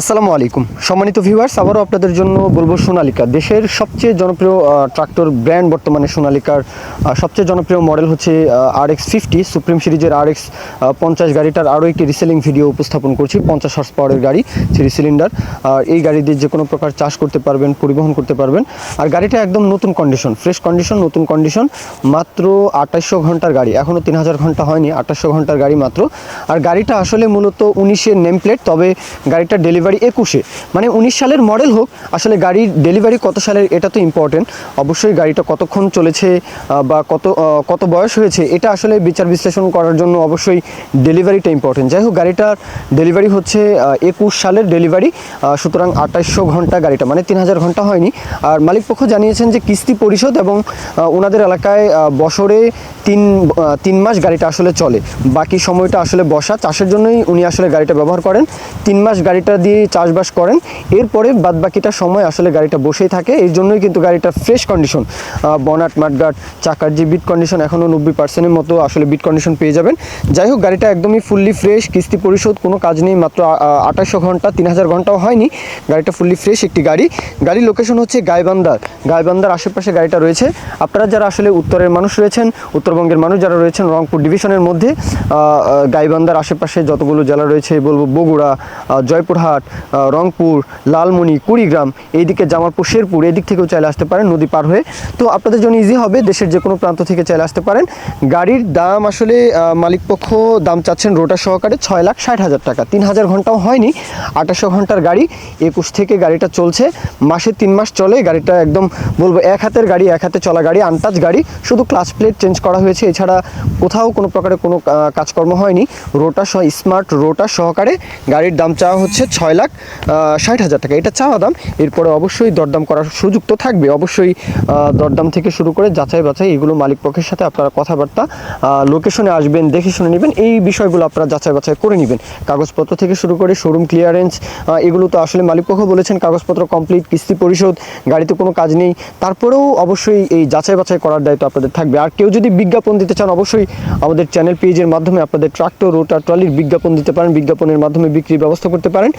আসসালামু আলাইকুম। সম্মানিত ভিউয়ার্স আবারও আপনাদের জন্য বলব সোনালিকা। দেশের সবচেয়ে জনপ্রিয় ট্রাক্টর ব্র্যান্ড বর্তমানে সোনালিকার সবচেয়ে জনপ্রিয় মডেল হচ্ছে আর এক্স ফিফটি সুপ্রিম সিরিজের আর এক্স পঞ্চাশ গাড়িটার আরও একটি রিসেলিং ভিডিও উপস্থাপন করছি, পঞ্চাশ হর্স পাওয়ারের গাড়ি থ্রি সিলিন্ডার আর এই গাড়ি দিয়ে যে কোনো প্রকার চাষ করতে পারবেন, পরিবহন করতে পারবেন। আর গাড়িটা একদম নতুন কন্ডিশন ফ্রেশ কন্ডিশন নতুন কন্ডিশন মাত্র আঠাশশো ঘণ্টার গাড়ি। এখনও তিন হাজার ঘণ্টা হয়নি আঠাশশো ঘণ্টার গাড়ি মাত্র। আর গাড়িটা আসলে মূলত উনিশের নেম প্লেট তবে গাড়িটার ডেলিভারি একুশে। মানে উনিশ সালের মডেল হোক, আসলে গাড়ির ডেলিভারি কত সালের এটা তো ইম্পর্টেন্ট অবশ্যই গাড়িটা কতক্ষণ চলেছে বা কত কত বয়স হয়েছে, এটা আসলে বিচার বিশ্লেষণ করার জন্য অবশ্যই ডেলিভারিটা ইম্পর্টেন্ট যাই হোক, গাড়িটার ডেলিভারি হচ্ছে একুশ সালের ডেলিভারি সুতরাং আঠাশশো ঘণ্টা গাড়িটা মানে তিন হাজার ঘণ্টা হয়নি। আর মালিক পক্ষ জানিয়েছেন যে কিস্তি পরিশোধ এবং ওনাদের এলাকায় বছরে তিন তিন মাস গাড়িটা আসলে চলে। বাকি সময়টা আসলে বসা, চাষের জন্যই উনি আসলে গাড়িটা ব্যবহার করেন। তিন মাস গাড়িটা দিয়ে চাষবাস করেন, এরপরে বাদ বাকিটা সময় আসলে গাড়িটা বসেই থাকে, এই জন্যই কিন্তু গাড়িটা ফ্রেশ কন্ডিশন বনাট মাঠগাট চাকার যে বিট কন্ডিশন এখনও নব্বই পার্সেন্টের মতো আসলে বিট কন্ডিশন পেয়ে যাবেন। যাই হোক, গাড়িটা একদমই ফুললি ফ্রেশ কিস্তি পরিশোধ কোনো কাজ নেই, মাত্র আঠাশশো ঘণ্টা, তিন হাজার ঘন্টাও হয়নি, গাড়িটা ফুললি ফ্রেশ একটি গাড়ি। গাড়ির লোকেশন হচ্ছে গাইবান্দার গাইবান্দার আশেপাশে গাড়িটা রয়েছে। আপনারা যারা আসলে উত্তরের মানুষ রয়েছেন, উত্তরবঙ্গের মানুষ যারা রয়েছেন, রংপুর ডিভিশনের মধ্যে গাইবান্দার আশেপাশে যতগুলো জেলা রয়েছে, বলব বগুড়া জয়পুরহাট আহ, রংপুর লালমনি কুড়িগ্রাম এইদিকে জামালপুর শেরপুর এদিক থেকেও চাইলে আসতে পারেন নদী পার হয়ে। তো আপনাদের জন্য ইজি হবে দেশের যে কোনো প্রান্ত থেকে চাইলে আসতে পারেন। গাড়ির দাম আসলে মালিকপক্ষ দাম চাচ্ছেন রোটার সহকারে ছয় লাখ ষাট হাজার টাকা। তিন হাজার ঘন্টাও হয়নি আঠাশশো ঘণ্টার গাড়ি একুশ থেকে গাড়িটা চলছে। মাসে তিন মাস চলে গাড়িটা একদম বলব এক হাতের গাড়ি এক হাতে চলা গাড়ি আনটাচ গাড়ি। শুধু ক্লাস প্লেট চেঞ্জ করা হয়েছে এছাড়া কোথাও কোনো প্রকারের কোনো কাজকর্ম হয়নি। রোটা সহ স্মার্ট রোটা সহকারে গাড়ির দাম চাওয়া হচ্ছে ছয় লাখ ষাট হাজার টাকা। এটা চাওয়া দাম। এরপরে অবশ্যই দরদাম করার সুযোগ তো থাকবে। অবশ্যই দরদাম থেকে শুরু করে যাচাই বাছাই এগুলো মালিক পক্ষের সাথে আপনারা কথাবার্তা লোকেশনে আসবেন, দেখে শুনে নেবেন। এই বিষয়গুলো আপনারা যাচাই বাছাই করে নেবেন। কাগজপত্র থেকে শুরু করে শোরুম ক্লিয়ারেন্স এগুলো তো আসলে মালিক পক্ষ বলেছেন, কাগজপত্র কমপ্লিট কিস্তি পরিশোধ, গাড়িতে কোনো কাজ নেই। তারপরেও অবশ্যই এই যাচাই বাছাই করার দায়িত্ব আপনাদের থাকবে। আর কেউ যদি বিজ্ঞাপন দিতে চান, অবশ্যই আমাদের চ্যানেল পেজের মাধ্যমে আপনাদের ট্রাক্টর, রোটার, ট্রলির বিজ্ঞাপন দিতে পারেন। বিজ্ঞাপনের মাধ্যমে বিক্রির ব্যবস্থা করতে পারেন।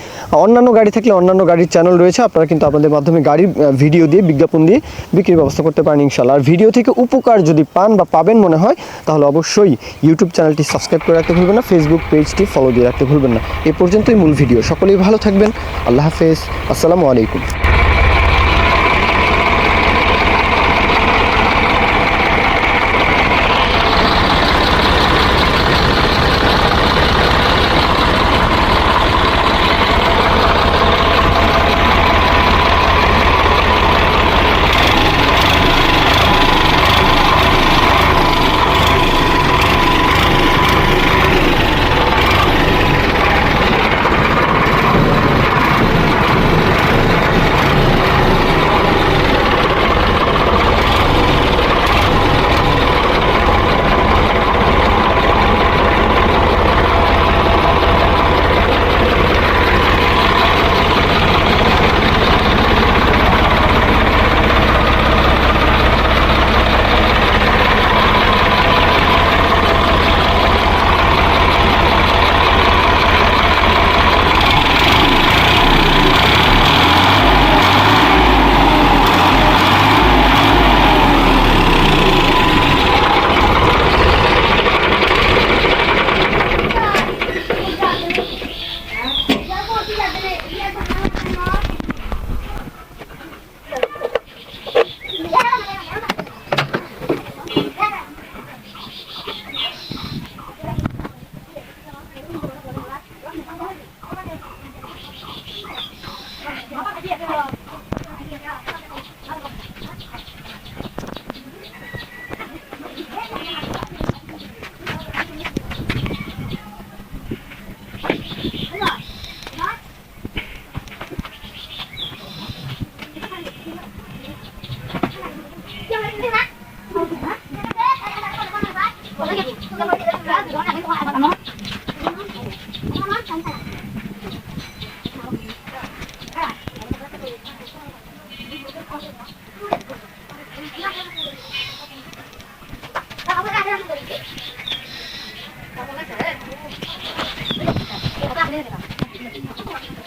অন্যান্য গাড়ি থাকলে অন্যান্য গাড়ির চ্যানেল রয়েছে, আপনারা কিন্তু আপনাদের মাধ্যমে গাড়ির ভিডিও দিয়ে, বিজ্ঞাপন দিয়ে বিক্রির ব্যবস্থা করতে পারেন ইনশাল্লাহ আর ভিডিও থেকে উপকার যদি পান বা পাবেন মনে হয়, তাহলে অবশ্যই ইউটিউব চ্যানেলটি সাবস্ক্রাইব করে রাখতে ভুলবেন না ফেসবুক পেজটি ফলো দিয়ে রাখতে ভুলবেন না। এ পর্যন্তই মূল ভিডিও সকলেই ভালো থাকবেন। আল্লাহ হাফেজ। আসসালামু আলাইকুম। Thank you.